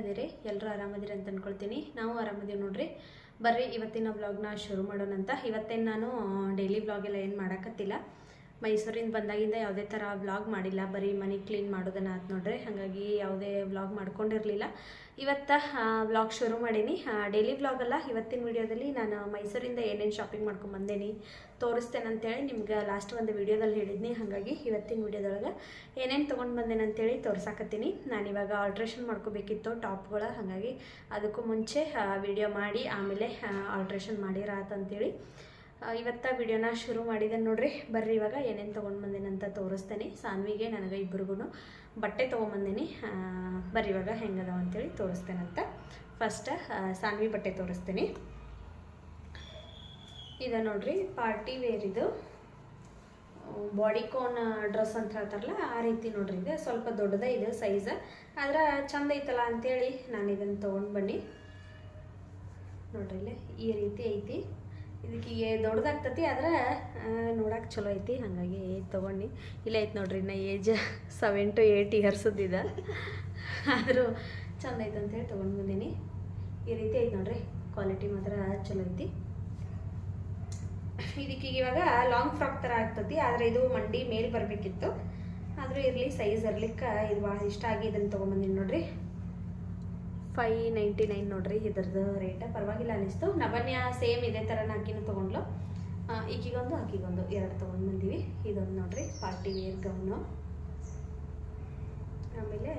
ಹೆಂಗದಿರಿ ಎಲ್ಲರೂ ಆರಾಮದಿರಿ ಅಂತ ಅಂದ್ಕೊಳ್ತೀನಿ ನಾವು ಆರಾಮದೀವಿ ನೋಡ್ರಿ. ಬರ್ರಿ, ಇವತ್ತಿನ ವ್ಲಾಗ್ನ ಶುರು ಮಾಡೋಣ ಅಂತ ಇವತ್ತೇನು ನಾನು ಡೈಲಿ ವ್ಲಾಗೆಲ್ಲ ಏನು ಮಾಡೋಕತ್ತಿಲ್ಲ. ಮೈಸೂರಿಂದ ಬಂದಾಗಿಂದ ಯಾವುದೇ ಥರ ವ್ಲಾಗ್ ಮಾಡಿಲ್ಲ, ಬರೀ ಮನೆ ಕ್ಲೀನ್ ಮಾಡೋದನ್ನ ಆತು ನೋಡ್ರಿ. ಹಾಗಾಗಿ ಯಾವುದೇ ವ್ಲಾಗ್ ಮಾಡ್ಕೊಂಡಿರಲಿಲ್ಲ. ಇವತ್ತು ವ್ಲಾಗ್ ಶುರು ಮಾಡೀನಿ. ಡೈಲಿ ವ್ಲಾಗ್ ಅಲ್ಲ, ಇವತ್ತಿನ ವಿಡಿಯೋದಲ್ಲಿ ನಾನು ಮೈಸೂರಿಂದ ಏನೇನು ಶಾಪಿಂಗ್ ಮಾಡ್ಕೊಂಡು ಬಂದೇನಿ ತೋರಿಸ್ತೇನೆ ಅಂತೇಳಿ ನಿಮ್ಗೆ ಲಾಸ್ಟ್ ಒಂದು ವಿಡಿಯೋದಲ್ಲಿ ಹೇಳಿದ್ನಿ. ಹಾಗಾಗಿ ಇವತ್ತಿನ ವಿಡಿಯೋದೊಳಗೆ ಏನೇನು ತೊಗೊಂಡು ಬಂದೇನೆ ಅಂತೇಳಿ ತೋರ್ಸಾಕತ್ತೀನಿ. ನಾನು ಇವಾಗ ಆಲ್ಟ್ರೇಷನ್ ಮಾಡ್ಕೋಬೇಕಿತ್ತು ಟಾಪ್ಗಳ, ಹಾಗಾಗಿ ಅದಕ್ಕೂ ಮುಂಚೆ ವಿಡಿಯೋ ಮಾಡಿ, ಆಮೇಲೆ ಆಲ್ಟ್ರೇಷನ್ ಮಾಡಿರಾತಂತೇಳಿ ಇವತ್ತ ವಿಡಿಯೋನ ಶುರು ಮಾಡಿದೆ ನೋಡ್ರಿ. ಬರ್ರಿ, ಇವಾಗ ಏನೇನು ತೊಗೊಂಡು ಅಂತ ತೋರಿಸ್ತೇನೆ. ಸಾನ್ವಿಗೆ ನನಗೆ ಇಬ್ರಿಗೂ ಬಟ್ಟೆ ತೊಗೊಂಬಂದೇನಿ ಬರ್ರಿ, ಇವಾಗ ಹೆಂಗದವ ಅಂತೇಳಿ ತೋರಿಸ್ತೇನಂತ ಫಸ್ಟ್ ಸಾನ್ವಿ ಬಟ್ಟೆ ತೋರಿಸ್ತೀನಿ. ಇದೆ ನೋಡ್ರಿ ಪಾರ್ಟಿ ವೇರ್ ಇದು. ಬಾಡಿ ಕೋನ್ ಡ್ರೆಸ್ ಅಂತ ಹೇಳ್ತಾರಲ್ಲ, ಆ ರೀತಿ ನೋಡ್ರಿ ಇದೆ. ಸ್ವಲ್ಪ ದೊಡ್ಡದೇ ಇದೆ ಸೈಜ್ ಆದ್ರೆ ಚಂದ ಐತಲ್ಲ ಅಂತೇಳಿ ನಾನು ಇದನ್ನು ತೊಗೊಂಡು ಬನ್ನಿ ನೋಡ್ರಿ, ಇಲ್ಲೇ ಈ ರೀತಿ ಐತಿ. ಇದಕ್ಕೆ ದೊಡ್ಡದಾಗ್ತತಿ, ಆದ್ರೆ ನೋಡಕ್ಕೆ ಚಲೋ ಐತಿ. ಹಾಗಾಗಿ ತೊಗೊಂಡು. ಇಲ್ಲ ಐತೆ ನೋಡ್ರಿ, ಇನ್ನು ಏಜ್ ಸೆವೆನ್ ಟು ಏಯ್ಟ್ ಇಯರ್ಸದ್ದಿದೆ ಆದರೂ ಚಂದ ಐತೆ ಅಂತೇಳಿ ತೊಗೊಂಡು ಬಂದೀನಿ. ಈ ರೀತಿ ಐತೆ ನೋಡ್ರಿ ಕ್ವಾಲಿಟಿ ಮಾತ್ರ ಚಲೋ ಐತಿ. ಇದಕ್ಕೆ ಇವಾಗ ಲಾಂಗ್ ಫ್ರಾಕ್ ಥರ ಆಗ್ತತಿ, ಆದರೆ ಇದು ಮಂಡಿ ಮೇಲೆ ಬರಬೇಕಿತ್ತು. ಆದರೂ ಇರಲಿ ಸೈಜ್ ಇರ್ಲಿಕ್ಕೆ ಇದು ಭಾಳ ಇಷ್ಟ ಆಗಿ ಇದನ್ನು ತೊಗೊಂಬಂದಿನಿ ನೋಡ್ರಿ. ಫೈ ನೈಂಟಿ ನೈನ್ ನೋಡ್ರಿ, ಇದ್ರದ್ದು ರೇಟ್ ಪರವಾಗಿಲ್ಲ ಅನಿಸ್ತು ನವನ್ಯ ಸೇಮ್ ಇದೇ ಥರನ ಆಕಿನೂ ತೊಗೊಂಡ್ಲು. ಈಕಿಗೊಂದು, ಆಕಿಗೊಂದು ಎರಡು ತೊಗೊಂಡು ಬಂದೀವಿ. ಇದೊಂದು ನೋಡ್ರಿ ಪಾರ್ಟಿ ವೇರ್ ಗೌನು ಆಮೇಲೆ,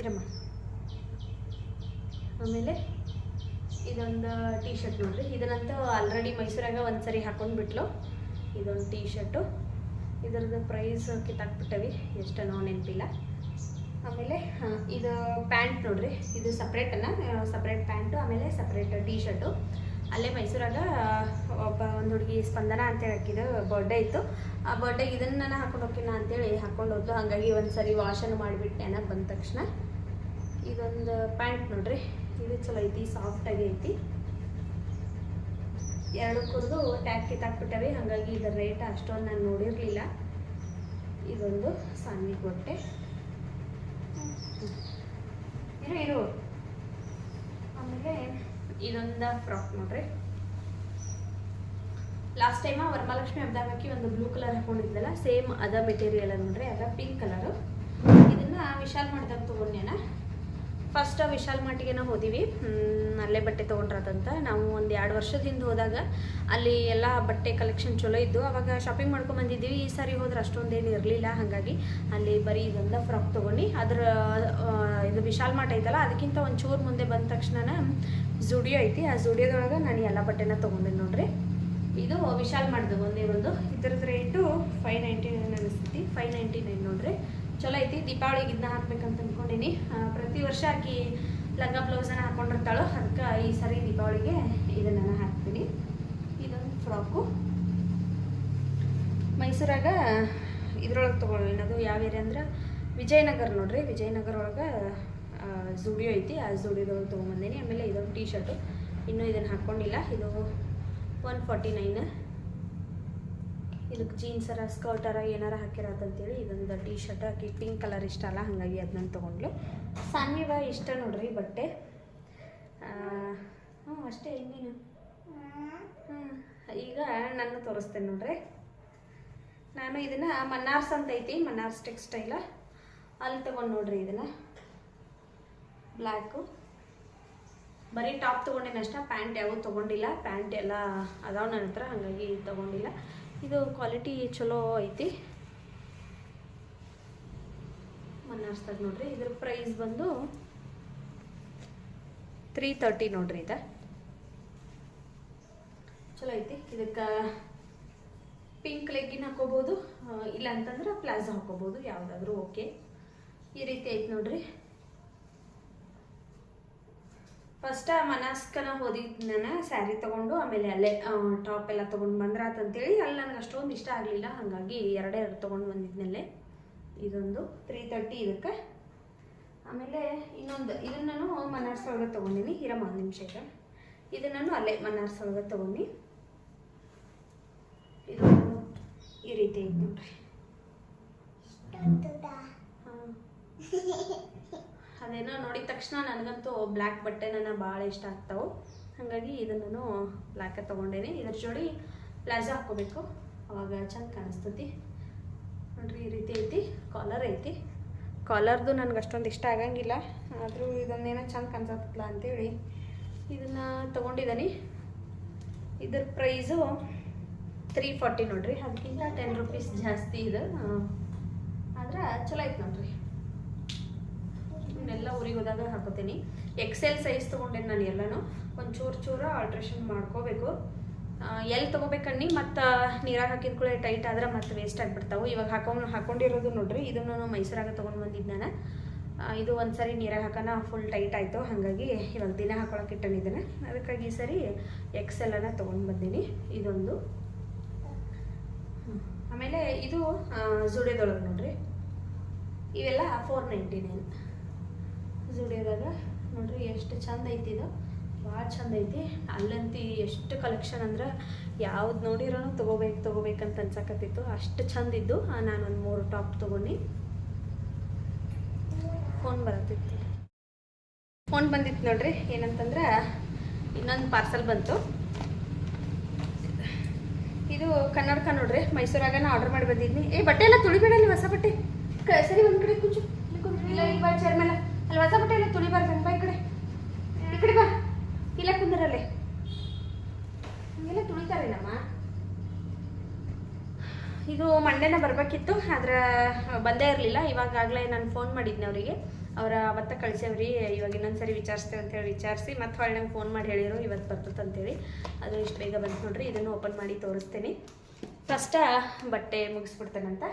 ಇರಮ್ಮ. ಆಮೇಲೆ ಇದೊಂದು ಟೀ ಶರ್ಟ್ ನೋಡ್ರಿ. ಇದನ್ನಂತೂ ಆಲ್ರೆಡಿ ಮೈಸೂರಾಗ ಒಂದ್ಸರಿ ಹಾಕೊಂಡು ಬಿಟ್ಲು. ಇದೊಂದು ಟೀ ಶರ್ಟು ಇದ್ರದ್ದು ಪ್ರೈಸ್ ಕಿತ್ತಾಕ್ಬಿಟ್ಟವಿ. ಎಷ್ಟನೋ ನೆನಪಿಲ್ಲ. ಆಮೇಲೆ ಇದು ಪ್ಯಾಂಟ್ ನೋಡ್ರಿ, ಇದು ಸಪ್ರೇಟನ್ನ ಸಪ್ರೇಟ್ ಪ್ಯಾಂಟು, ಆಮೇಲೆ ಸಪ್ರೇಟ್ ಟೀ ಶರ್ಟು ಅಲ್ಲೇ ಮೈಸೂರಾಗ ಒಬ್ಬ ಒಂದು ಹುಡುಗಿ ಸ್ಪಂದನ ಅಂತೇಳಿ ಹಾಕಿದ್ದು ಬರ್ಡೇ ಇತ್ತು. ಆ ಬರ್ಡೇಗೆ ಇದನ್ನು ನಾನು ಹಾಕೊಂಡು ಹೋಗ್ತೀನಿ ಅಂತೇಳಿ ಹಾಕೊಂಡು ಹೋದ್ದು ಹಾಗಾಗಿ ಒಂದು ಸರಿ ವಾಶನ್ನು ಮಾಡಿಬಿಟ್ಟೆ ನಾನು ಬಂದ ತಕ್ಷಣ. ಇದೊಂದು ಪ್ಯಾಂಟ್ ನೋಡ್ರಿ, ಇದು ಚಲೋ ಐತಿ ಸಾಫ್ಟಾಗಿ ಐತಿ. ಎರಡು ಕುರಿದು ಟ್ಯಾಗ್ ಕಿತ್ತಾಕ್ಬಿಟ್ಟವೆ ಹಾಗಾಗಿ ಇದರ ರೇಟ್ ಅಷ್ಟೊಂದು ನಾನು ನೋಡಿರಲಿಲ್ಲ. ಇದೊಂದು ಸಾನ್ವಿ ಕೊಟ್ಟೆ ಇರು ಇರು ಆಮೇಲೆ ಇದೊಂದು ಫ್ರಾಕ್ ನೋಡ್ರಿ. ಲಾಸ್ಟ್ ಟೈಮ್ ವರಮಹಾಲಕ್ಷ್ಮಿ ಹಾಕಿ ಒಂದು ಬ್ಲೂ ಕಲರ್ ಹಾಕೊಂಡಿದ್ದಲ್ಲ ಸೇಮ್ ಅದ ಮೆಟೀರಿಯಲ್ ನೋಡ್ರಿ ಅದ ಪಿಂಕ್ ಕಲರ್ ಇದನ್ನ ವಿಶಾಲ್ ಮಾಡಿದಾಗ ತೊಗೊಂಡ್ಯಾನ ಫಸ್ಟ್ ವಿಶಾಲ್ ಮಾರ್ಟಿಗೆ ನಾವು ಹೋದಿವಿ ಅಲ್ಲೇ ಬಟ್ಟೆ ತೊಗೊಂಡ್ರದಂತ. ನಾವು ಒಂದು ಎರಡು ವರ್ಷದ ಹಿಂದೆ ಹೋದಾಗ ಅಲ್ಲಿ ಎಲ್ಲ ಬಟ್ಟೆ ಕಲೆಕ್ಷನ್ ಚಲೋ ಇದ್ದು, ಅವಾಗ ಶಾಪಿಂಗ್ ಮಾಡ್ಕೊಂಡು ಬಂದಿದ್ದೀವಿ. ಈ ಸಾರಿ ಹೋದ್ರೆ ಅಷ್ಟೊಂದೇನು ಇರಲಿಲ್ಲ. ಹಾಗಾಗಿ ಅಲ್ಲಿ ಬರೀ ಇದೊಂದ ಫ್ರಾಕ್ ತೊಗೊಂಡು, ಅದರ ಇದು ವಿಶಾಲ್ ಮಾರ್ಟ್ ಐತಲ್ಲ, ಅದಕ್ಕಿಂತ ಒಂದು ಚೂರು ಮುಂದೆ ಬಂದ ತಕ್ಷಣ ಜುಡಿಯೋ ಐತಿ. ಆ ಜುಡಿಯೋದೊಳಗೆ ನಾನು ಎಲ್ಲ ಬಟ್ಟೆನ ತೊಗೊಂಡೆ ನೋಡ್ರಿ. ಇದು ವಿಶಾಲ್ ಮಾಡ್ದು ಒಂದೇ ಒಂದು. ಇದ್ರದ್ದು ರೇಟು ಫೈವ್ ನೈಂಟಿ ನೈನ್ ಅನಿಸ್ತೈತಿ ಫೈವ್ ನೈಂಟಿ ನೈನ್ ನೋಡ್ರಿ. ಚಲೋ ಐತಿ ದೀಪಾವಳಿಗೆ ಇದನ್ನ ಹಾಕ್ಬೇಕಂತ ಅಂದ್ಕೊಂಡಿನಿ ಪ್ರತಿ ವರ್ಷ ಆಕಿ ಲಂಗ ಬ್ಲೌಸನ್ನ ಹಾಕೊಂಡಿರ್ತಾಳೋ ಅದಕ್ಕೆ ಈ ಸರಿ ದೀಪಾವಳಿಗೆ ಇದನ್ನ ನಾನು ಹಾಕ್ತೀನಿ. ಇದೊಂದು ಫ್ರಾಕು. ಮೈಸೂರಾಗ ಇದ್ರೊಳಗೆ ತೊಗೊಳ್ಳಿ. ಅದು ಯಾವ ಏರಿಯಾ ಅಂದ್ರೆ ವಿಜಯನಗರ ನೋಡ್ರಿ. ವಿಜಯನಗರ ಒಳಗೆ ಝುಡಿಯೋ ಐತಿ. ಆ ಝುಡಿಯೋದೊಳಗೆ ತೊಗೊಂಬಂದೀನಿ. ಆಮೇಲೆ ಇದೊಂದು ಟೀ ಶರ್ಟು ಇನ್ನೂ ಇದನ್ನು ಹಾಕ್ಕೊಂಡಿಲ್ಲ ಇದು ಒನ್ ಫಾರ್ಟಿ ನೈನ್ ಇದಕ್ಕೆ ಜೀನ್ಸರ ಸ್ಕರ್ಟರ ಏನಾರ ಹಾಕಿರತ್ತಂತೇಳಿ ಇದೊಂದು ಟೀ ಶರ್ಟ್ ಹಾಕಿ ಪಿಂಕ್ ಕಲರ್ ಇಷ್ಟ ಅಲ್ಲ, ಹಾಗಾಗಿ ಅದನ್ನ ತೊಗೊಂಡ್ಲು. ಸಾನ್ವಿವ ಇಷ್ಟ ನೋಡ್ರಿ ಬಟ್ಟೆ. ಹ್ಞೂ ಅಷ್ಟೇ ಇನ್ನೇನು? ಹ್ಞೂ ಈಗ ನಾನು ತೋರಿಸ್ತೇನೆ ನೋಡ್ರಿ. ನಾನು ಇದನ್ನು ಮನ್ನಾರ್ಸ್ ಅಂತ ಐತಿ ಮನ್ನಾರ್ಸ್ ಟೆಕ್ಸ್ಟೈಲ. ಅಲ್ಲಿ ತೊಗೊಂಡು ನೋಡ್ರಿ ಇದನ್ನು. ಬ್ಲ್ಯಾಕು. ಬರೀ ಟಾಪ್ ತೊಗೊಂಡೇನಷ್ಟ, ಪ್ಯಾಂಟ್ ಯಾವೂ ತೊಗೊಂಡಿಲ್ಲ. ಪ್ಯಾಂಟ್ ಎಲ್ಲ ಅದಾವ ನನ್ನ ಹತ್ರ, ಹಾಗಾಗಿ ತೊಗೊಂಡಿಲ್ಲ. ಇದು ಕ್ವಾಲಿಟಿ ಚಲೋ ಐತಿ. ಮನ್ನಾರ್ಸ್ದಾಗ ನೋಡ್ರಿ, ಇದ್ರ ಪ್ರೈಸ್ ಬಂದು ತ್ರೀ ತರ್ಟಿ ನೋಡ್ರಿ ಇದು. ಚಲೋ ಐತಿ. ಇದಕ್ಕೆ ಪಿಂಕ್ ಲೆಗ್ಗಿನ ಹಾಕೋಬಹುದು ಇಲ್ಲ ಅಂತಂದ್ರೆ ಪ್ಲಾಜೋ ಹಾಕೋಬಹುದು ಯಾವುದಾದ್ರೂ ಓಕೆ ಈ ರೀತಿ ಐತಿ ನೋಡ್ರಿ. ಫಸ್ಟ್ ಆ ಮನಾಸ್ಕನ ಹೋದಿದ್ದು ನಾನು ಸ್ಯಾರಿ ತೊಗೊಂಡು ಆಮೇಲೆ ಅಲ್ಲೇ ಟಾಪ್ ಎಲ್ಲ ತೊಗೊಂಡು ಬಂದ್ರಾತಂತೇಳಿ ಅಲ್ಲಿ ನನಗೆ ಅಷ್ಟೊಂದು ಇಷ್ಟ ಆಗಲಿಲ್ಲ. ಹಾಗಾಗಿ ಎರಡೇ ಎರಡು ತೊಗೊಂಡು ಬಂದಿದ್ನಲ್ಲೇ. ಇದೊಂದು ತ್ರೀ ತರ್ಟಿ ಇದಕ್ಕೆ. ಆಮೇಲೆ ಇನ್ನೊಂದು ಇದನ್ನು ನಾನು ಮನಾರ್ಸ್ ಒಳಗೆ ತೊಗೊಂಡಿನಿ ಇರಮ್ಮ ಒಂದು ನಿಮಿಷ ಈಗ ಇದನ್ನು ನಾನು ಅಲ್ಲೇ ಮನಾರ್ಸ್ ಒಳಗೆ ತೊಗೊಂಡು. ಇದು ಈ ರೀತಿ ಐತೆ ನೋಡ್ರಿ. ಹಾಂ. ಅದೇನೋ ನೋಡಿದ ತಕ್ಷಣ ನನಗಂತೂ ಬ್ಲ್ಯಾಕ್ ಬಟ್ಟೆ ನನ್ನ ಭಾಳ ಇಷ್ಟ ಆಗ್ತಾವೆ. ಹಾಗಾಗಿ ಇದನ್ನು ನಾನು ಬ್ಲ್ಯಾಕೇ ತೊಗೊಂಡೇನಿ. ಇದ್ರ ಜೋಡಿ ಪ್ಲಾಜೋ ಹಾಕ್ಕೋಬೇಕು. ಅವಾಗ ಚೆಂದ ಕಾಣಿಸ್ತತಿ. ನೋಡ್ರಿ, ಈ ರೀತಿ ಐತಿ. ಕಾಲರ್ ಐತಿ. ಕಾಲರ್ದು ನನಗೆ ಅಷ್ಟೊಂದು ಇಷ್ಟ ಆಗಂಗಿಲ್ಲ. ಆದರೂ ಇದನ್ನೇನೋ ಚೆಂದ ಕಾಣಿಸತ್ತಲ್ಲ ಅಂತೇಳಿ ಇದನ್ನು ತೊಗೊಂಡಿದ್ದೀನಿ ಇದ್ರ ಪ್ರೈಸು ತ್ರೀ ಫಾರ್ಟಿ ನೋಡ್ರಿ. ಅದಕ್ಕಿಂತ ಟೆನ್ ರುಪೀಸ್ ಜಾಸ್ತಿ ಇದು. ಆದ್ರೆ ಚಲೋ ಐತೆ ನೋಡ್ರಿ. ಇವನ್ನೆಲ್ಲ ಊರಿಗೆ ಹೋದಾಗ ಹಾಕೋತೀನಿ. ಎಕ್ಸೆಲ್ ಸೈಜ್ ತೊಗೊಂಡೇನೆ ನಾನು ಎಲ್ಲನೂ. ಒಂದು ಚೂರು ಚೂರು ಆಲ್ಟ್ರೇಷನ್ ಮಾಡ್ಕೋಬೇಕು ಎಲ್ಲಿ ತೊಗೋಬೇಕಣ್ಣಿ ಮತ್ತು ನೀರಾಗ ಹಾಕಿದ ಕೂಡ ಟೈಟ್ ಆದ್ರೆ ಮತ್ತೆ ವೇಸ್ಟ್ ಆಗಿಬಿಡ್ತಾವೆ. ಇವಾಗ ಹಾಕೊಂಡು ಹಾಕೊಂಡಿರೋದು ನೋಡ್ರಿ, ಇದನ್ನು ನಾನು ಮೈಸೂರಾಗ ತೊಗೊಂಡು ಬಂದಿದ್ದು ನಾನು. ಇದು ಒಂದು ಸರಿ ನೀರಾಗ ಹಾಕೋಣ ಫುಲ್ ಟೈಟ್ ಆಯಿತು. ಹಾಗಾಗಿ ಇವಾಗ ದಿನ ಹಾಕೊಳಕ್ಕೆ ಇಟ್ಟನಿದ್ದೇನೆ ಅದಕ್ಕಾಗಿ ಈ ಸರಿ ಎಕ್ಸೆಲ್ಲನ್ನು ತೊಗೊಂಡು ಬಂದೀನಿ. ಇದೊಂದು. ಆಮೇಲೆ ಇದು ಜುಡೆದೊಳಗೆ ನೋಡ್ರಿ. ಇವೆಲ್ಲ ಫೋರ್ ನೈಂಟಿ ನೈನ್ ಜುಡಿಯೋದಾಗ ನೋಡ್ರಿ ಎಷ್ಟು ಚಂದ ಐತಿ ಇದು. ಭಾಳ ಚಂದ ಐತಿ. ಅಲ್ಲಂತಿ ಎಷ್ಟು ಕಲೆಕ್ಷನ್ ಅಂದ್ರೆ ಯಾವ್ದು ನೋಡಿರೋನು ತೊಗೋಬೇಕು ತೊಗೋಬೇಕಂತ ಅನ್ಸಕತ್ತಿತ್ತು. ಅಷ್ಟು ಚಂದ ಇದ್ದು ನಾನೊಂದು ಮೂರು ಟಾಪ್ ತೊಗೊಂಡು. ಫೋನ್ ಬರತ್ತಿತ್ತು. ಫೋನ್ ಬಂದಿತ್ತು ನೋಡ್ರಿ. ಏನಂತಂದ್ರೆ ಇನ್ನೊಂದು ಪಾರ್ಸಲ್ ಬಂತು. ಇದು ಕನ್ನಡಕ ನೋಡ್ರಿ. ಮೈಸೂರಾಗ ನಾ ಆರ್ಡರ್ ಮಾಡಿ ಬಂದಿದ್ನಿ. ಏ, ಬಟ್ಟೆ ಎಲ್ಲ ತುಳಿಬೇಡಲ್ಲಿ ಹೊಸ ಬಟ್ಟೆ? ಸರಿ ಒಂದ್ ಕಡೆ ಕುಂಚು. ಇಲ್ಲಿ ಚೇರ್ ಮೇಲೆ. ಅಲ್ಲಿ ಹೊಸ ಬಟ್ಟೆ ಎಲ್ಲ ತುಳಿಬಾರ್ದು ಬಾ ಈ ಕಡೆ. ಈ ಕಡೆ ಬಾ. ಇಲ್ಲ ಹಂಗೆಲ್ಲ ತುಳಿತಾರೆ ಇದು ಮಂಡೇನ ಬರಬೇಕಿತ್ತು, ಆದ್ರೆ ಬಂದೇ ಇರಲಿಲ್ಲ. ಇವಾಗಲೇ ನಾನು ಫೋನ್ ಮಾಡಿದ್ನೆ ಅವರಿಗೆ. ಅವರ ಅವತ್ತ ಕಳಿಸ್ಯಾವ್ರಿ ಇವಾಗ ಇನ್ನೊಂದ್ಸರಿ ವಿಚಾರಿಸ್ತೇವೆ ಅಂತೇಳಿ ವಿಚಾರಿಸಿ, ಮತ್ತೆ ಹೊಳ್ಳೆ ನಂಗೆ ಫೋನ್ ಮಾಡಿ ಹೇಳಿರು ಇವತ್ತು ಬರ್ತದೆ ಅಂತೇಳಿ. ಅದು ಇಷ್ಟು ಬೇಗ ಬಂತು ನೋಡ್ರಿ, ಇದನ್ನು ಓಪನ್ ಮಾಡಿ ತೋರಿಸ್ತೀನಿ. ಫಸ್ಟ ಬಟ್ಟೆ ಮುಗಿಸ್ಬಿಡ್ತೇನಂತ.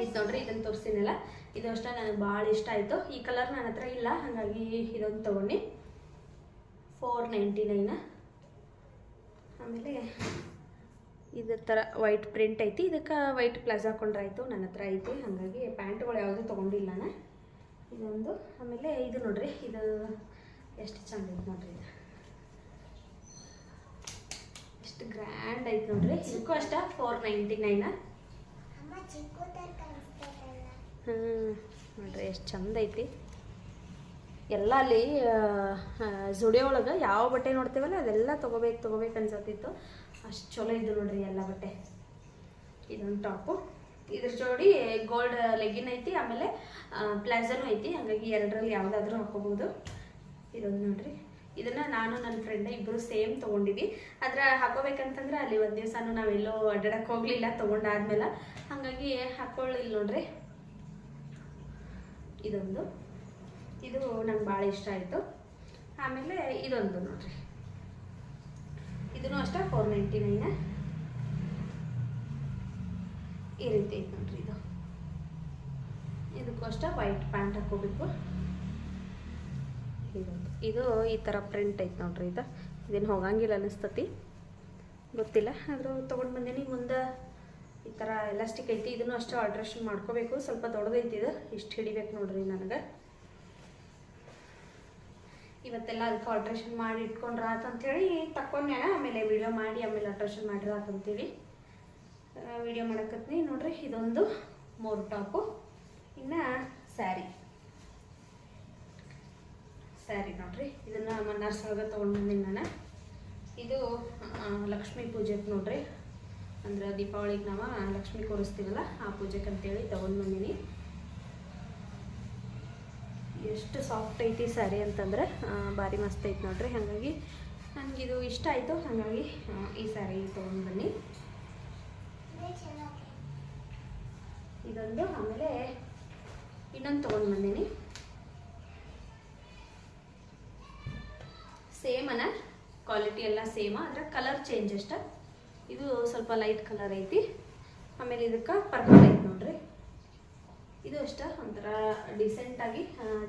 ಇದು ನೋಡ್ರಿ ಇದನ್ನು ತೋರಿಸ್ತೀನಲ್ಲ ಇದು ಅಷ್ಟೇ ನನಗೆ ಭಾಳ ಇಷ್ಟ ಆಯಿತು. ಈ ಕಲರ್ ನನ್ನ ಹತ್ರ ಇಲ್ಲ, ಹಾಗಾಗಿ ಇದೊಂದು ತೊಗೊಂಡು. ಫೋರ್ ನೈಂಟಿ ನೈನ ಆಮೇಲೆ ಇದ್ರ ಥರ ವೈಟ್ ಪ್ರಿಂಟ್ ಐತಿ. ಇದಕ್ಕೆ ವೈಟ್ ಪ್ಲಾಜ್ ಆಯಿತು ನನ್ನ ಹತ್ರ ಐತಿ. ಹಾಗಾಗಿ ಪ್ಯಾಂಟ್ಗಳು ಯಾವುದೂ ತೊಗೊಂಡಿಲ್ಲ ನಾನು. ಇದೊಂದು. ಆಮೇಲೆ ಇದು ನೋಡ್ರಿ, ಇದು ಎಷ್ಟು ಚೆಂದ ಐತೆ ನೋಡ್ರಿ ಇದು. ಎಷ್ಟು ಗ್ರ್ಯಾಂಡ್ ಐತೆ ನೋಡ್ರಿ. ಇದಕ್ಕೂ ಅಷ್ಟ ಫೋರ್ ನೈಂಟಿ ನೈನ ಹ್ಞೂ ನೋಡ್ರಿ ಎಷ್ಟು ಚಂದ ಐತಿ. ಎಲ್ಲ ಅಲ್ಲಿ ಜುಡಿಯೋ ಒಳಗೆ ಯಾವ ಬಟ್ಟೆ ನೋಡ್ತೇವಲ್ಲ, ಅದೆಲ್ಲ ತೊಗೋಬೇಕು ತೊಗೋಬೇಕು ಅನ್ಸತ್ತಿತ್ತು. ಅಷ್ಟು ಚಲೋ ಇದ್ದು ನೋಡ್ರಿ ಎಲ್ಲ ಬಟ್ಟೆ. ಇದೊಂದು ಟಾಪು ಇದ್ರ ಜೋಡಿ ಗೋಲ್ಡ್ ಲೆಗಿನ್ ಐತಿ, ಆಮೇಲೆ ಪ್ಲಾಜನು ಐತಿ. ಹಾಗಾಗಿ ಎರಡರಲ್ಲಿ ಯಾವುದಾದ್ರೂ ಹಾಕೋಬೋದು. ಇದೊಂದು ನೋಡ್ರಿ. ಇದನ್ನ ನಾನು ನನ್ನ ಫ್ರೆಂಡ್ ಇಬ್ಬರು ಸೇಮ್ ತೊಗೊಂಡಿದ್ವಿ ಆದ್ರೆ ಹಾಕೋಬೇಕಂತಂದ್ರೆ ಅಲ್ಲಿ ಒಂದು ದಿವಸನೂ ನಾವೆಲ್ಲೋ ಅಡ್ಡಾಡಕ್ಕೆ ಹೋಗಲಿಲ್ಲ, ತೊಗೊಂಡಾದ್ಮೇಲೆ. ಹಾಗಾಗಿ ಹಾಕೊಳ್ಳಿಲ್ಲ ನೋಡ್ರಿ. ಇದೊಂದು. ಇದು ನಂಗೆ ಭಾಳ ಇಷ್ಟ ಆಯಿತು. ಆಮೇಲೆ ಇದೊಂದು ನೋಡ್ರಿ. ಇದನ್ನು ಅಷ್ಟೇ ಫೋರ್ ನೈಂಟಿ ನೈನ್ ಈ ರೀತಿ ಐತೆ ನೋಡ್ರಿ ಇದು. ಇದಕ್ಕೂ ಅಷ್ಟೇ ವೈಟ್ ಪ್ಯಾಂಟ್ ಹಾಕೋಬೇಕು. ಇದು ಈ ಥರ ಪ್ರಿಂಟ್ ಐತೆ ನೋಡ್ರಿ ಇದು. ಇದೇನು ಹೋಗಂಗಿಲ್ಲ ಅನಿಸ್ತತಿ. ಗೊತ್ತಿಲ್ಲ, ಆದರೂ ತೊಗೊಂಡು ಬಂದೀನಿ. ಮುಂದೆ ಈ ಥರ ಎಲಾಸ್ಟಿಕ್ ಐತಿ, ಇದನ್ನು ಅಷ್ಟೇ ಆಲ್ಟ್ರೇಷನ್ ಮಾಡ್ಕೋಬೇಕು. ಸ್ವಲ್ಪ ದೊಡ್ಡದೈತಿ ಇದು. ಇಷ್ಟು ಹಿಡಿಬೇಕು ನೋಡ್ರಿ ನನಗೆ. ಇವತ್ತೆಲ್ಲ ಅದಕ್ಕೆ ಆಲ್ಟ್ರೇಷನ್ ಮಾಡಿ ಇಟ್ಕೊಂಡ್ರ ಅಂತಂಥೇಳಿ ತಕ್ಕೊಂಡೆ. ಆಮೇಲೆ ವಿಡಿಯೋ ಮಾಡಿ, ಆಮೇಲೆ ಆಲ್ಟ್ರೇಷನ್ ಮಾಡಿರ ಅಂತಂತೀವಿ ವಿಡಿಯೋ ಮಾಡಕತ್ನಿ ನೋಡ್ರಿ. ಇದೊಂದು ಮೂರು ಟಾಪು. ಇನ್ನು ಸ್ಯಾರಿ. ಸ್ಯಾರಿ ನೋಡ್ರಿ. ಇದನ್ನ ಮನ್ನಾರ್ ಒಳಗೆ ತೊಗೊಂಡು ಬಂದೀನಿ ನಾನು. ಇದು ಲಕ್ಷ್ಮೀ ಪೂಜೆಗೆ ನೋಡ್ರಿ. ಅಂದ್ರೆ ದೀಪಾವಳಿಗೆ ನಾವು ಲಕ್ಷ್ಮಿ ಕೂರಿಸ್ತೀವಲ್ಲ, ಆ ಪೂಜೆಗೆ ಅಂತೇಳಿ ತೊಗೊಂಡು ಬಂದೀನಿ ಎಷ್ಟು ಸಾಫ್ಟ್ ಐತಿ ಸ್ಯಾರಿ ಅಂತಂದ್ರೆ ಭಾರಿ ಮಸ್ತ್ ಐತಿ ನೋಡ್ರಿ. ಹಾಗಾಗಿ ನನಗಿದು ಇಷ್ಟ ಆಯಿತು. ಹಾಗಾಗಿ ಈ ಸ್ಯಾರಿ ತೊಗೊಂಡು ಬನ್ನಿ ಇದೊಂದು ಆಮೇಲೆ ಇನ್ನೊಂದು ತೊಗೊಂಡು ಬಂದೀನಿ ಸೇಮನ ಕ್ವಾಲಿಟಿ ಎಲ್ಲ ಸೇಮ್, ಆದರೆ ಕಲರ್ ಚೇಂಜ್ ಅಷ್ಟ. ಇದು ಸ್ವಲ್ಪ ಲೈಟ್ ಕಲರ್ ಐತಿ. ಆಮೇಲೆ ಇದಕ್ಕೆ ಪರ್ಪಲ್ ಐತಿ ನೋಡ್ರಿ. ಇದು ಅಷ್ಟ, ಒಂಥರ ಡಿಸೆಂಟಾಗಿ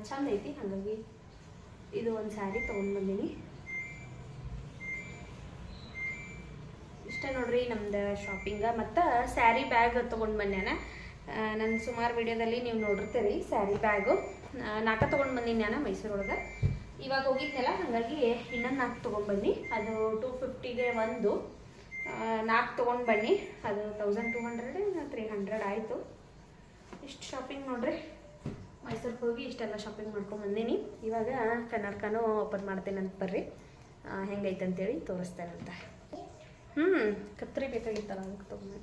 ಚಂದ ಐತಿ. ಹಾಗಾಗಿ ಇದು ಒಂದು ಸ್ಯಾರಿ ತೊಗೊಂಡು ಬಂದೀನಿ. ಇಷ್ಟ ನೋಡ್ರಿ ನಮ್ದು ಶಾಪಿಂಗ ಮತ್ತು ಸ್ಯಾರಿ ಬ್ಯಾಗ್ ತೊಗೊಂಡು ಬಂದ್ಯಾನ ನನ್ನ ಸುಮಾರು ವಿಡಿಯೋದಲ್ಲಿ ನೀವು ನೋಡಿರ್ತೀರಿ ಸ್ಯಾರಿ ಬ್ಯಾಗು ನಾಲ್ಕ ತೊಗೊಂಡು ಬಂದೀನಿ ನಾನು ಮೈಸೂರೊಳಗೆ. ಇವಾಗ ಹೋಗಿದ್ನಲ್ಲ, ಹಾಗಾಗಿ ಇನ್ನೊಂದು ನಾಲ್ಕು ತೊಗೊಂಡ್ಬನ್ನಿ ಅದು ಟೂ ಫಿಫ್ಟಿಗೆ ಒಂದು. ನಾಲ್ಕು ತೊಗೊಂಡು ಬನ್ನಿ. ಅದು thousand two hundred three hundred ಆಯಿತು. ಇಷ್ಟು ಶಾಪಿಂಗ್ ನೋಡ್ರಿ. ಮೈಸೂರಿಗೆ ಹೋಗಿ ಇಷ್ಟೆಲ್ಲ ಶಾಪಿಂಗ್ ಮಾಡ್ಕೊಂಡು ಬಂದೀನಿ. ಇವಾಗ ಕನ್ನಡಕನೂ ಓಪನ್ ಮಾಡ್ತೀನಿ ಅಂತ ಬರ್ರಿ. ಹೆಂಗೈತೆ ಅಂತೇಳಿ ತೋರಿಸ್ತೇನಂತ ಹ್ಞೂ ಕತ್ರಿ ಬೇಕಾಗಿತ್ತಲ್ಲ ಅದಕ್ಕೆ ತೊಗೊಂಡು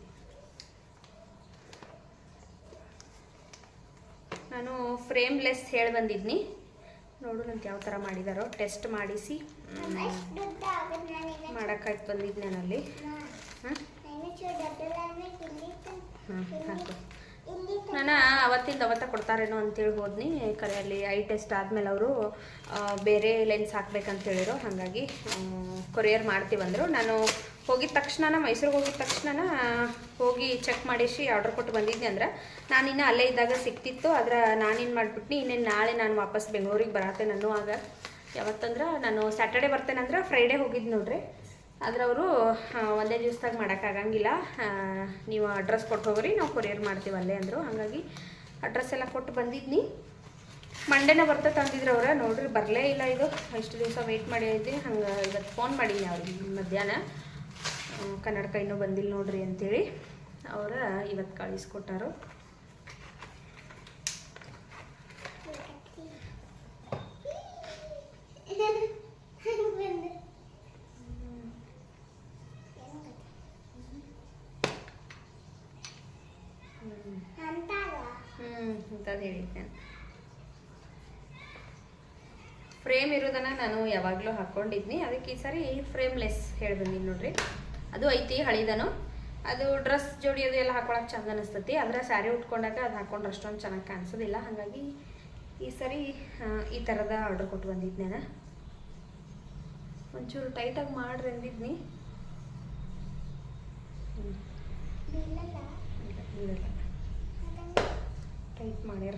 ನಾನು ಫ್ರೇಮ್ಲೆಸ್ ಹೇಳಿ ಬಂದಿದ್ನಿ. ನೋಡು ನಂಗೆ ಯಾವ ಥರ ಮಾಡಿದಾರೋ. ಟೆಸ್ಟ್ ಮಾಡಿಸಿ. ಮಾಡೋಕ್ಕಾಯ್ತು ಬಂದಿದ್ದೆ ನಾನಲ್ಲಿ. ನಾನು ಅವತ್ತಿಂದ ಅವತ್ತ ಕೊಡ್ತಾರೇನೋ ಅಂತೇಳಿ ಹೋದ್ನಿ. ಕರೆ ಅಲ್ಲಿ ಐ ಟೆಸ್ಟ್ ಆದಮೇಲೆ ಅವರು ಬೇರೆ ಲೆನ್ಸ್ ಹಾಕ್ಬೇಕಂತ ಹೇಳಿರೋ ಹಾಗಾಗಿ ಕೊರಿಯರ್ ಮಾಡ್ತೀವಂದರು. ನಾನು ಹೋಗಿದ ತಕ್ಷಣ ಮೈಸೂರಿಗೆ ಹೋಗಿದ ತಕ್ಷಣ ಹೋಗಿ ಚೆಕ್ ಮಾಡಿಸಿ ಆರ್ಡರ್ ಕೊಟ್ಟು ಬಂದಿದ್ದೆ ಅಂದ್ರೆ ನಾನಿನ್ನು ಅಲ್ಲೇ ಇದ್ದಾಗ ಸಿಕ್ತಿತ್ತು, ಆದ್ರೆ ನಾನೇನು ಮಾಡಿಬಿಟ್ಟು ಇನ್ನೇನು ನಾಳೆ ನಾನು ವಾಪಸ್ ಬೆಂಗಳೂರಿಗೆ ಬರತ್ತೆ ನಾನು ಆಗ. ಯಾವತ್ತಂದ್ರೆ ನಾನು ಸ್ಯಾಟರ್ಡೆ ಬರ್ತೇನಂದ್ರೆ ಫ್ರೈಡೇ ಹೋಗಿದ್ದು ನೋಡ್ರಿ. ಆದ್ರೆ ಅವರು ಒಂದೇ ದಿವ್ಸದಾಗ ಮಾಡೋಕ್ಕಾಗಂಗಿಲ್ಲ ನೀವು ಅಡ್ರೆಸ್ ಕೊಟ್ಟು ಹೋಗ್ರಿ, ನಾವು ಕೊರಿಯರ್ ಮಾಡ್ತೀವಿ ಅಲ್ಲೇ ಅಂದರು. ಹಾಗಾಗಿ ಅಡ್ರೆಸ್ ಎಲ್ಲ ಕೊಟ್ಟು ಬಂದಿದ್ನಿ. ಮಂಡೇನೇ ಬರ್ತೈತೆ ತಂದಿದ್ರು ಅವ್ರ, ನೋಡ್ರಿ ಬರಲೇ ಇಲ್ಲ ಇದು. ಎಷ್ಟು ದಿವಸ ವೆಯ್ಟ್ ಮಾಡಿ ಐತಿ, ಹಂಗೆ ಇವತ್ತು ಫೋನ್ ಮಾಡೀನಿ ಅವ್ರಿಗೆ ಮಧ್ಯಾಹ್ನ. ಕನ್ನಡಕ ಇನ್ನೂ ಬಂದಿಲ್ಲ ನೋಡ್ರಿ ಅಂತೇಳಿ ಅವರ ಇವತ್ತು ಕಳಿಸ್ಕೊಟ್ಟಾರು. ಹೇಳಿದ್ದೆ. ಫ್ರೇಮ್ ಇರೋದನ್ನ ನಾನು ಯಾವಾಗಲೂ ಹಾಕ್ಕೊಂಡಿದ್ನಿ ಅದಕ್ಕೆ ಈ ಸರಿ ಫ್ರೇಮ್ಲೆಸ್ ಹೇಳಿ ಬಂದೀನಿ ನೋಡ್ರಿ. ಅದು ಐತಿ ಹಳಿದನು. ಅದು ಡ್ರೆಸ್ ಜೋಡಿ ಅದು ಎಲ್ಲ ಹಾಕೊಳಕ್ಕೆ ಚಂದ ಅನಿಸ್ತತಿ. ಆದರೆ ಸ್ಯಾರಿ ಉಟ್ಕೊಂಡಾಗ ಅದು ಹಾಕೊಂಡ್ರೆ ಅಷ್ಟೊಂದು ಚೆನ್ನಾಗಿ ಕಾಣಿಸೋದಿಲ್ಲ. ಹಾಗಾಗಿ ಈ ಸರಿ ಈ ಥರದ ಆರ್ಡರ್ ಕೊಟ್ಟು ಬಂದಿದ್ದೆ ನಾನು ಒಂಚೂರು ಟೈಟಾಗಿ ಮಾಡ್ರಿ ಅಂದಿದ್ನಿ. ಟೈಟ್ ಮಾಡ್ಯಾರ.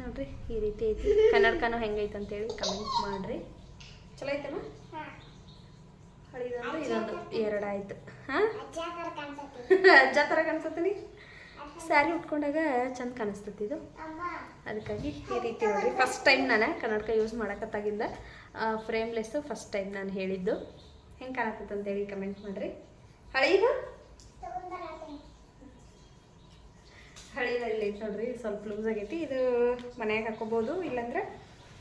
ನೋಡ್ರಿ ಈ ರೀತಿ ಐತಿ. ಕನ್ನಡಕನೂ ಹೆಂಗೈತೆ ಅಂತೇಳಿ ಕಮೆಂಟ್ ಮಾಡ್ರಿ. ಚಲೋ ಐತನ? ಇದೊಂದು ಎರಡು ಆಯ್ತು ಹಾಂ? ಅಜ್ಜ ಥರ ಕಾಣಿಸ್ತೀನಿ ಸ್ಯಾರಿ ಉಟ್ಕೊಂಡಾಗ ಚಂದ ಕಾಣಿಸ್ತೈತಿ ಇದು. ಅದಕ್ಕಾಗಿ ಈ ರೀತಿ ನೋಡ್ರಿ ಫಸ್ಟ್ ಟೈಮ್ ನಾನು ಕನ್ನಡಕ ಯೂಸ್ ಮಾಡಕತ್ತಾಗಿಂದ ಫ್ರೇಮ್ಲೆಸ್ಸು ಫಸ್ಟ್ ಟೈಮ್ ನಾನು ಹೇಳಿದ್ದು. ಹೆಂಗೆ ಅಂತ ಅಂತೇಳಿ ಕಮೆಂಟ್ ಮಾಡಿರಿ. ಹಳೀದು? ಹಳಿದಲ್ಲಿ ಐತೆ ನೋಡ್ರಿ. ಸ್ವಲ್ಪ ಲೂಸ್ ಆಗೈತಿ. ಇದು ಮನೆಯಾಗ ಹಾಕೋಬೋದು. ಇಲ್ಲಾಂದ್ರೆ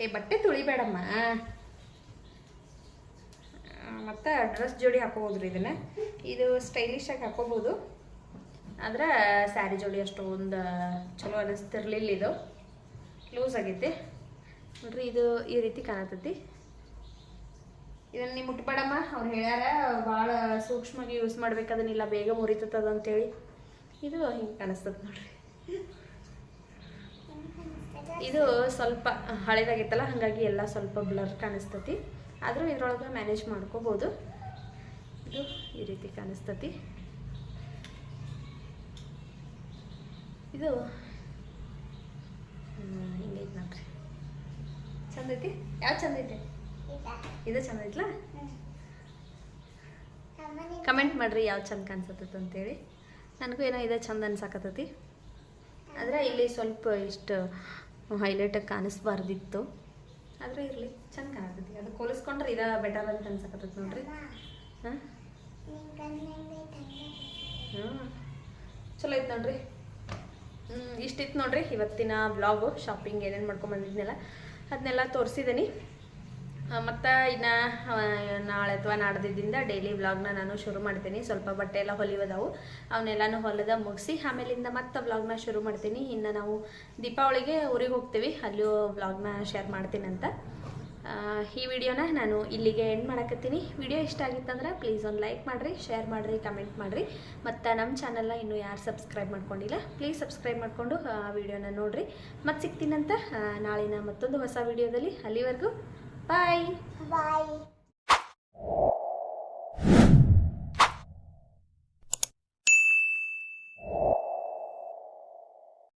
ಏ ಬಟ್ಟೆ ತುಳಿಬೇಡಮ್ಮ. ಮತ್ತು ಡ್ರೆಸ್ ಜೋಡಿ ಹಾಕೋಬೋದು ರೀ ಇದನ್ನು? ಇದು ಸ್ಟೈಲಿಶ್ ಆಗಿ ಹಾಕೋಬೋದು. ಆದ್ರೆ ಸ್ಯಾರಿ ಜೋಡಿ ಅಷ್ಟೊಂದು ಚಲೋ ಅನ್ನಿಸ್ತಿರ್ಲಿಲ್ಲ ಇದು. ಲೂಸ್ ಆಗೈತಿ. ನೋಡ್ರಿ, ಇದು ಈ ರೀತಿ ಕಾಣತೈತಿ. ಇದನ್ನು ನೀವು ಮುಟ್ಬೇಡಮ್ಮ, ಅವ್ರು ಹೇಳ್ಯಾರ, ಭಾಳ ಸೂಕ್ಷ್ಮವಾಗಿ ಯೂಸ್ ಮಾಡ್ಬೇಕು, ಅದನ್ನಿಲ್ಲ ಬೇಗ ಮುರಿತದ ಅಂತೇಳಿ. ಇದು ಹಿಂಗೆ ಕಾಣಿಸ್ತದೆ ನೋಡ್ರಿ. ಇದು ಸ್ವಲ್ಪ ಹಳೇದಾಗಿತ್ತಲ್ಲ ಹಾಗಾಗಿ ಎಲ್ಲ ಸ್ವಲ್ಪ ಬ್ಲರ್ ಕಾಣಿಸ್ತತಿ. ಆದರೂ ಇದ್ರೊಳಗೆ ಮ್ಯಾನೇಜ್ ಮಾಡ್ಕೋಬೋದು. ಇದು ಈ ರೀತಿ ಕಾಣಿಸ್ತತಿ. ಇದು ಹಿಂಗೈತೆ ನೋಡ್ರಿ ಚಂದ ಐತಿ? ಯಾವ್ದು ಚಂದ ಐತೆ? ಇದು ಚಂದ ಐತ್ಲಾ? ಕಮೆಂಟ್ ಮಾಡ್ರಿ ಯಾವ ಚಂದ ಕಾಣಿಸತ್ತೈತೆ ಅಂತೇಳಿ. ನನಗೂ ಏನೋ ಇದೆ ಚಂದ ಅನ್ಸಾಕತ್ತೈತಿ. ಆದರೆ ಇಲ್ಲಿ ಸ್ವಲ್ಪ ಇಷ್ಟು ಹೈಲೈಟಾಗಿ ಕಾಣಿಸ್ಬಾರ್ದಿತ್ತು. ಆದರೆ ಇರಲಿ ಚೆಂದ ಕಾಣತೈತಿ. ಅದು ಕೋಲಿಸ್ಕೊಂಡ್ರೆ ಇದ ಬೆಟರ್ ಅಂತ ಅನ್ಸಕತ್ತೈತಿ ನೋಡ್ರಿ. ಹಾಂ? ಹ್ಞೂ ಚಲೋ ಐತೆ ನೋಡ್ರಿ. ಹ್ಞೂ ಇಷ್ಟಿತ್ತು ನೋಡ್ರಿ ಇವತ್ತಿನ ಬ್ಲಾಗು ಶಾಪಿಂಗ್ ಏನೇನು ಮಾಡ್ಕೊಂಬಂದಿದ್ನೆಲ್ಲ ಅದನ್ನೆಲ್ಲ ತೋರಿಸಿದ್ದೀನಿ ಮತ್ತು ಇನ್ನು ನಾಳೆ ಅಥವಾ ನಾಡ್ದಿದ್ದಿಂದ ಡೈಲಿ ವ್ಲಾಗ್ನ ನಾನು ಶುರು ಮಾಡ್ತೀನಿ. ಸ್ವಲ್ಪ ಬಟ್ಟೆ ಎಲ್ಲ ಹೊಲಿಯೋದವು. ಅವನ್ನೆಲ್ಲನೂ ಹೊಲದ ಮುಗಿಸಿ ಆಮೇಲಿಂದ ಮತ್ತೆ ವ್ಲಾಗ್ನ ಶುರು ಮಾಡ್ತೀನಿ. ಇನ್ನು ನಾವು ದೀಪಾವಳಿಗೆ ಊರಿಗೆ ಹೋಗ್ತೀವಿ. ಅಲ್ಲಿಯೂ ವ್ಲಾಗ್ನ ಶೇರ್ ಮಾಡ್ತೀನಿ ಅಂತ. ಆ, ಈ ವಿಡಿಯೋನ ನಾನು ಇಲ್ಲಿಗೆ ಎಂಡ್ ಮಾಡಕತ್ತೀನಿ. ವಿಡಿಯೋ ಇಷ್ಟ ಆಗಿತ್ತಂದ್ರೆ ಪ್ಲೀಸ್ ಒಂದು ಲೈಕ್ ಮಾಡಿರಿ ಶೇರ್ ಮಾಡಿರಿ ಕಮೆಂಟ್ ಮಾಡಿರಿ. ಮತ್ತು ನಮ್ಮ ಚಾನಲ್ನ ಇನ್ನೂ ಯಾರು ಸಬ್ಸ್ಕ್ರೈಬ್ ಮಾಡ್ಕೊಂಡಿಲ್ಲ ಪ್ಲೀಸ್ ಸಬ್ಸ್ಕ್ರೈಬ್ ಮಾಡಿಕೊಂಡು ಆ ವಿಡಿಯೋನ ನೋಡಿರಿ. ಮತ್ತು ಸಿಗ್ತೀನಂತ ನಾಳಿನ ಮತ್ತೊಂದು ಹೊಸ ವಿಡಿಯೋದಲ್ಲಿ ಅಲ್ಲಿವರೆಗೂ Bye. Bye.